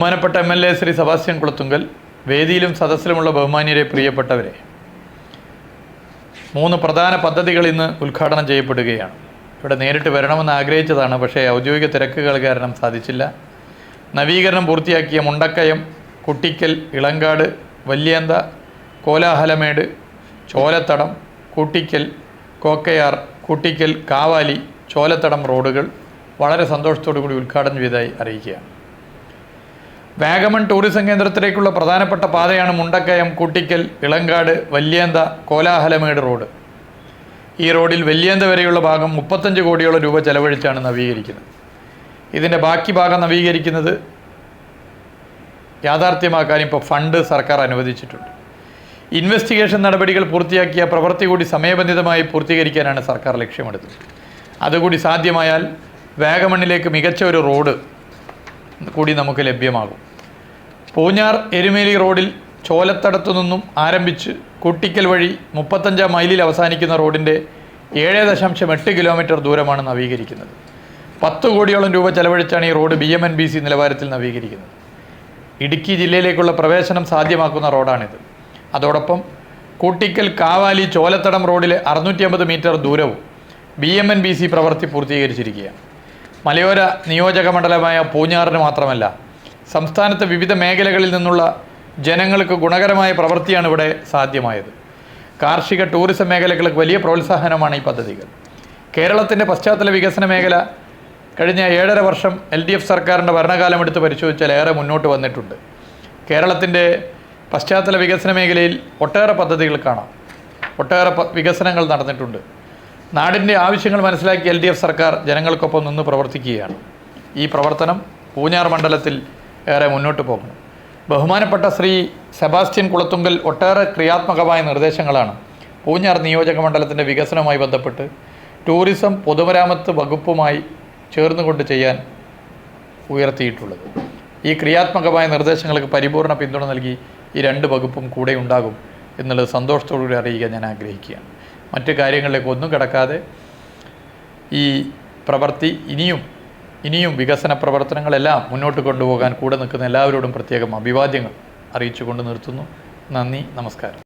ബഹുമാനപ്പെട്ട M L A Shri Sebastian Kulathunkal വേദിയിലും സദസ്സിലുമുള്ള ബഹുമാന്യരെ പ്രിയപ്പെട്ടവരെ മൂന്ന് പ്രധാന പദ്ധതികൾ ഇന്ന് ഉദ്ഘാടനം ചെയ്യപ്പെടുകയാണ്. ഇവിടെ നേരിട്ട് വരണമെന്ന് ആഗ്രഹിച്ചതാണ് പക്ഷേ ഔദ്യോഗിക തിരക്കുകൾ കാരണം സാധിച്ചില്ല. നവീകരണം പൂർത്തിയാക്കിയ മുണ്ടക്കയം കുട്ടിക്കൽ ഇളങ്കാട് വല്യേന്ത കോലാഹലമേട് ചോലത്തടം കുട്ടിക്കൽ കോക്കയാർ കുട്ടിക്കൽ കാവാലി ചോലത്തടം റോഡുകൾ വളരെ സന്തോഷത്തോടു കൂടി ഉദ്ഘാടനം ചെയ്തതായി അറിയിക്കുകയാണ്. വാഗമൺ ടൂറിസം കേന്ദ്രത്തിലേക്കുള്ള പ്രധാനപ്പെട്ട പാതയാണ് മുണ്ടക്കയം കുട്ടിക്കൽ ഇളങ്കാട് വല്യേന്ത കോലാഹലമേട് റോഡ്. ഈ റോഡിൽ വല്യേന്ത വരെയുള്ള ഭാഗം മുപ്പത്തഞ്ച് കോടിയോളം രൂപ ചെലവഴിച്ചാണ് നവീകരിക്കുന്നത്. ഇതിന്റെ ബാക്കി ഭാഗം നവീകരിക്കുന്നത് യാഥാർത്ഥ്യമാക്കാൻ ഇപ്പോൾ ഫണ്ട് സർക്കാർ അനുവദിച്ചിട്ടുണ്ട്. ഇൻവെസ്റ്റിഗേഷൻ നടപടികൾ പൂർത്തിയാക്കിയ പ്രവൃത്തി കൂടി സമയബന്ധിതമായി പൂർത്തീകരിക്കാനാണ് സർക്കാർ ലക്ഷ്യമെടുത്തത് അതുകൂടി സാധ്യമായാൽ വാഗമണ്ണിലേക്ക് മികച്ച ഒരു റോഡ് കൂടി നമുക്ക് ലഭ്യമാകും. പൂഞ്ഞാർ എരുമേലി റോഡിൽ ചോലത്തടത്തു നിന്നും ആരംഭിച്ച് കുട്ടിക്കൽ വഴി മുപ്പത്തഞ്ചാം മൈലിൽ അവസാനിക്കുന്ന റോഡിന്റെ ഏഴ് ദശാംശം എട്ട് കിലോമീറ്റർ ദൂരമാണ് നവീകരിക്കുന്നത്. പത്ത് കോടിയോളം രൂപ ചെലവഴിച്ചാണ് ഈ road B M B C C നിലവാരത്തിൽ നവീകരിക്കുന്നത്. ഇടുക്കി ജില്ലയിലേക്കുള്ള പ്രവേശനം സാധ്യമാക്കുന്ന റോഡാണിത്. അതോടൊപ്പം കൂട്ടിക്കൽ കാവാലി ചോലത്തടം റോഡിലെ അറുന്നൂറ്റി അമ്പത് മീറ്റർ ദൂരവും B M N B C പ്രവൃത്തി പൂർത്തീകരിച്ചിരിക്കുകയാണ്. മലയോര നിയോജക മണ്ഡലമായ പൂഞ്ഞാറിന് മാത്രമല്ല സംസ്ഥാനത്തെ വിവിധ മേഖലകളിൽ നിന്നുള്ള ജനങ്ങൾക്ക് ഗുണകരമായ പ്രവൃത്തിയാണ് ഇവിടെ സാധ്യമായത്. കാർഷിക ടൂറിസം മേഖലകൾക്ക് വലിയ പ്രോത്സാഹനമാണ് ഈ പദ്ധതികൾ. കേരളത്തിന്റെ പശ്ചാത്തല വികസന മേഖല കഴിഞ്ഞ ഏഴര വർഷം എൽ ഡി എഫ് സർക്കാരിന്റെ ഭരണകാലം എടുത്ത് പരിശോധിച്ചാൽ ഏറെ മുന്നോട്ട് വന്നിട്ടുണ്ട്. കേരളത്തിന്റെ പശ്ചാത്തല വികസന മേഖലയിൽ ഒട്ടേറെ പദ്ധതികൾ കാണാം. ഒട്ടേറെ വികസനങ്ങൾ നടന്നിട്ടുണ്ട്. നാടിന്റെ ആവശ്യങ്ങൾ മനസ്സിലാക്കി എൽ ഡി എഫ് സർക്കാർ ജനങ്ങൾക്കൊപ്പം നിന്ന് പ്രവർത്തിക്കുകയാണ്. ഈ പ്രവർത്തനം പൂഞ്ഞാർ മണ്ഡലത്തിൽ ഏറെ മുന്നോട്ട് പോകണം ബഹുമാനപ്പെട്ട ശ്രീ സെബാസ്റ്റ്യൻ കുളത്തുങ്കൽ ഒട്ടേറെ ക്രിയാത്മകമായ നിർദ്ദേശങ്ങളാണ് പൂഞ്ഞാർ നിയോജക മണ്ഡലത്തിന്റെ വികസനവുമായി ബന്ധപ്പെട്ട് ടൂറിസം പൊതുമരാമത്ത് വകുപ്പുമായി ചേർന്നുകൊണ്ട് ചെയ്യാൻ ഉയർത്തിയിട്ടുള്ളത്. ഈ ക്രിയാത്മകമായ നിർദ്ദേശങ്ങൾക്ക് പരിപൂർണ പിന്തുണ നൽകി ഈ രണ്ട് വകുപ്പും കൂടെ ഉണ്ടാകും എന്നുള്ളത് സന്തോഷത്തോടുകൂടി അറിയിക്കാൻ ഞാൻ ആഗ്രഹിക്കുകയാണ്. മറ്റു കാര്യങ്ങളിലേക്ക് ഒന്നും കിടക്കാതെ ഈ പ്രവൃത്തി ഇനിയും ഇനിയും വികസന പ്രവർത്തനങ്ങളെല്ലാം മുന്നോട്ട് കൊണ്ടുപോകാൻ കൂടെ നിൽക്കുന്ന എല്ലാവരോടും പ്രത്യേകം അഭിവാദ്യങ്ങൾ അറിയിച്ചുകൊണ്ട് നിർത്തുന്നു. നന്ദി നമസ്കാരം.